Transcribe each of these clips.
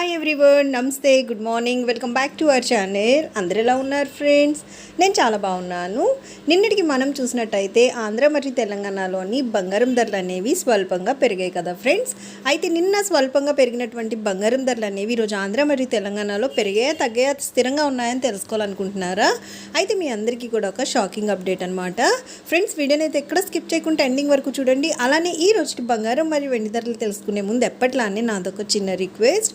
Hi everyone నమస్తే good morning welcome back to our channel అందరు ఎలా ఉన్నారు ఫ్రెండ్స్ నేను చాలా బాగున్నాను. నిన్నటికి మనం చూసినట్టయితే ఆంధ్ర మరియు తెలంగాణలోని బంగారం ధరలు అనేవి స్వల్పంగా పెరిగాయి కదా ఫ్రెండ్స్ అయితే నిన్న స్వల్పంగా పెరిగినటువంటి బంగారం ధరలు అనేవి ఈరోజు ఆంధ్ర మరియు తెలంగాణలో పెరిగాయా తగ్గాయా స్థిరంగా ఉన్నాయని తెలుసుకోవాలనుకుంటున్నారా? అయితే మీ అందరికీ కూడా ఒక షాకింగ్ అప్డేట్ అనమాట ఫ్రెండ్స్ వీడియోని అయితే ఎక్కడ స్కిప్ చేయకుండా ఎండింగ్ వరకు చూడండి. అలానే ఈ రోజుకి బంగారం మరియు వెండి ధరలు తెలుసుకునే ముందు ఎప్పట్లానే నాదొక చిన్న రిక్వెస్ట్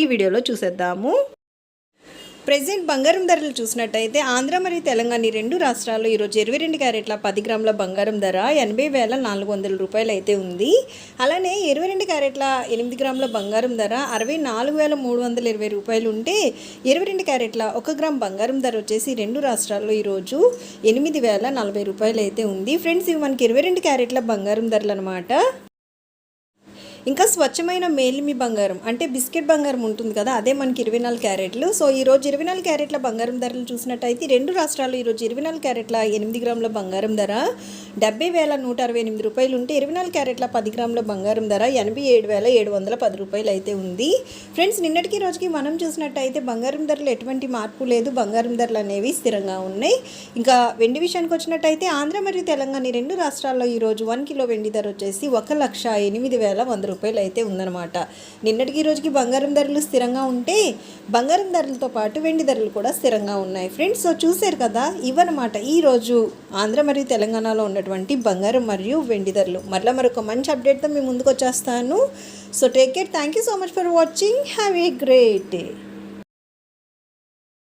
ఈ వీడియోలో చూసేద్దాము. ప్రెసెంట్ బంగారం ధరలు చూసినట్టయితే ఆంధ్ర మరియు తెలంగాణ రెండు రాష్ట్రాల్లో ఈరోజు ఇరవై రెండు క్యారెట్ల పది గ్రాముల బంగారం ధర ఎనభై వేల నాలుగు వందల రూపాయలు అయితే ఉంది. అలానే ఇరవై రెండు క్యారెట్ల ఎనిమిది గ్రాముల బంగారం ధర అరవై నాలుగు వేల మూడు వందల ఇరవై రూపాయలు ఉంటే ఇరవై రెండు క్యారెట్ల ఒక గ్రామ్ బంగారం ధర వచ్చేసి రెండు రాష్ట్రాల్లో ఈరోజు ఎనిమిది వేల నలభై రూపాయలు అయితే ఉంది. ఫ్రెండ్స్ ఇవి మనకి ఇరవై రెండు క్యారెట్ల బంగారం ధరలు అనమాట ఇంకా స్వచ్ఛమైన మేలిమి బంగారం అంటే బిస్కెట్ బంగారం ఉంటుంది కదా అదే మనకి ఇరవై నాలుగు క్యారెట్లు. సో ఈ రోజు ఇరవై నాలుగు క్యారెట్ల బంగారం ధరలు చూసినట్టయితే రెండు రాష్ట్రాలు ఈరోజు ఇరవై నాలుగు క్యారెట్ల ఎనిమిది గ్రాముల బంగారం ధర డెబ్బై వేల నూట అరవై ఎనిమిది రూపాయలు ఉంటే ఇరవై నాలుగు క్యారెట్ల పది గ్రాముల బంగారం ధర ఎనభై ఏడు వేల ఏడు వందల పది రూపాయలు అయితే ఉంది. ఫ్రెండ్స్ నిన్నటికి రోజుకి మనం చూసినట్టయితే బంగారం ధరలు ఎటువంటి మార్పు లేదు. బంగారం ధరలు అనేవి స్థిరంగా ఉన్నాయి. ఇంకా వెండి విషయానికి వచ్చినట్టయితే ఆంధ్ర మరియు తెలంగాణ రెండు రాష్ట్రాల్లో ఈరోజు వన్ కిలో వెండి ధర వచ్చేసి ఒక లక్ష ఎనిమిది వేల వంద రూపాయలు అయితే ఉందన్నమాట. నిన్నటికి ఈ రోజుకి బంగారం ధరలు స్థిరంగా ఉంటే బంగారం ధరలతో పాటు వెండి ధరలు కూడా స్థిరంగా ఉన్నాయి. ఫ్రెండ్స్ సో చూశారు కదా ఇవన్నమాట. ఈరోజు ఆంధ్ర మరియు తెలంగాణలో ఉన్నటువంటి బంగారం మరియు వెండి ధరలు. మరలా మరొక మంచి అప్డేట్తో మీ ముందుకు వచ్చేస్తాను. So take care thank you so much for watching have a great day